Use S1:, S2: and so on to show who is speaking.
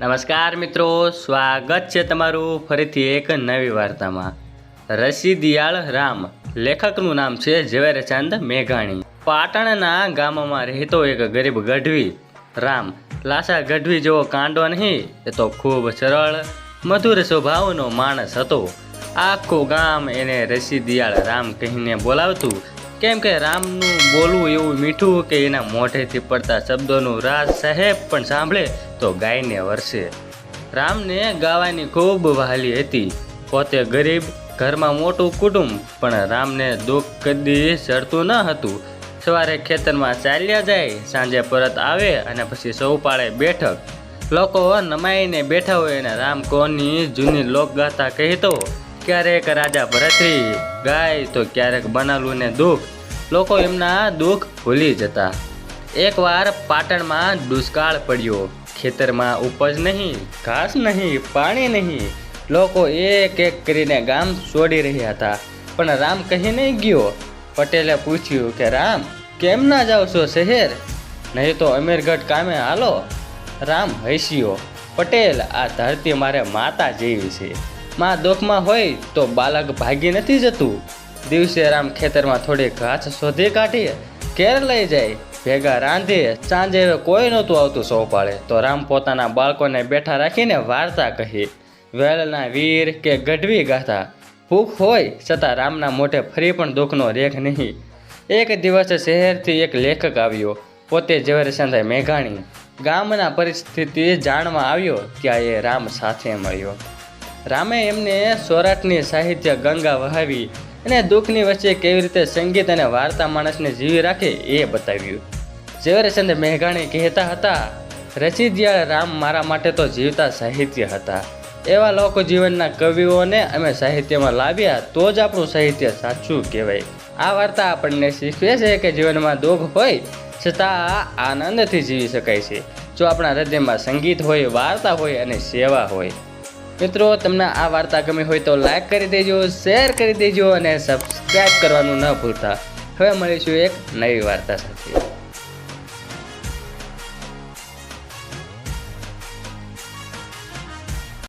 S1: નમસ્કાર મિત્રો, સ્વાગત છે તમારું ફરીથી એક નવી વાર્તામાં. રસીદિયાળ રામ, લેખકનું નામ છે ઝવેરચંદ મેઘાણી. પાટણના ગામમાં રહેતો એક ગરીબ ગઢવી. રામ, લાસા ગઢવી જેવો કાંડો નહીં, એ તો ખૂબ સરળ, મધુર સ્વભાવનો માણસ હતો. આખું ગામ એને રસીદિયાળ રામ કહીને બોલાવતું કેમ કે રામનું બોલવું એવું મીઠું કે એના મોઢેથી પડતા શબ્દોનું રાજ સાહેબ પણ સાંભળે તો ગાયને વરસે. રામને ગાવાની ખૂબ વહાલી હતી. પોતે ગરીબ, ઘરમાં મોટું કુટુંબ, પણ રામને દુઃખ કદી ચડતું ન હતું. સવારે ખેતરમાં ચાલ્યા જાય, સાંજે પરત આવે અને પછી સૌ પાળે બેઠક. લોકો નમાઈને બેઠા હોય અને રામ કોની જૂની લોકગાથા કહેતો ક્યારેક રાજા ભરતરી, ગાય તો ક્યારેક બનાલું ને દુઃખ. લોકો એમના દુઃખ ભૂલી જતા. એકવાર પાટણમાં દુષ્કાળ પડ્યો. ખેતરમાં ઉપજ નહીં, ઘાસ નહીં, પાણી નહીં. લોકો એક એક કરીને ગામ છોડી રહ્યા હતા. પણ રામ કહી નહીં ગયો. પટેલે પૂછ્યું કે, રામ, કેમ ના જાઓ છો શહેર? નહીં તો અમીરગઢ કામે હાલો. રામ હસ્યો. પટેલ, આ ધરતી મારે માતા જેવી છે. માં દુઃખમાં હોય તો બાલક ભાગી નથી જતું. દિવસે રામ ખેતરમાં થોડી ઘાસ શોધી કાઢી ઘેર લઈ જાય, ભેગા રાંધે સાંજે કોઈ નહોતું આવતું સૌ તો રામ પોતાના બાળકોને બેઠા રાખીને વાર્તા કહી, વેલના વીર કે ગઢવી ગાથા, ભૂખ હોય છતાં રામના મોઢે ફરી પણ દુઃખનો રેખ નહીં. એક દિવસ શહેરથી એક લેખક આવ્યો, પોતે ઝવેરચંદ મેઘાણી. ગામના પરિસ્થિતિ જાણવા આવ્યો ત્યાં એ રામ સાથે મળ્યો. રામે એમને સૌરાષ્ટ્રની સાહિત્ય ગંગા વહાવી અને દુઃખની વચ્ચે કેવી રીતે સંગીત અને વાર્તા માણસને જીવી રાખે એ બતાવ્યું. ઝવેરચંદ મેઘાણી કહેતા હતા રચિદિયાળ રામ મારા માટે તો જીવતા સાહિત્ય હતા. એવા લોકો જીવનના કવિઓને અમે સાહિત્યમાં લાવ્યા તો જ આપણું સાહિત્ય સાચું કહેવાય. આ વાર્તા આપણને શીખવે છે કે જીવનમાં દુઃખ હોય છતાં આનંદથી જીવી શકાય છે. જો આપણા હૃદયમાં સંગીત હોય, વાર્તા હોય અને સેવા હોય મિત્રો, તમને આ વાર્તા ગમી હોય તો લાઈક કરી દેજો શેર કરી દેજો અને સબસ્ક્રાઈબ કરવાનું ન ભૂલતા. હવે મળીશું એક નવી વાર્તા સાથે.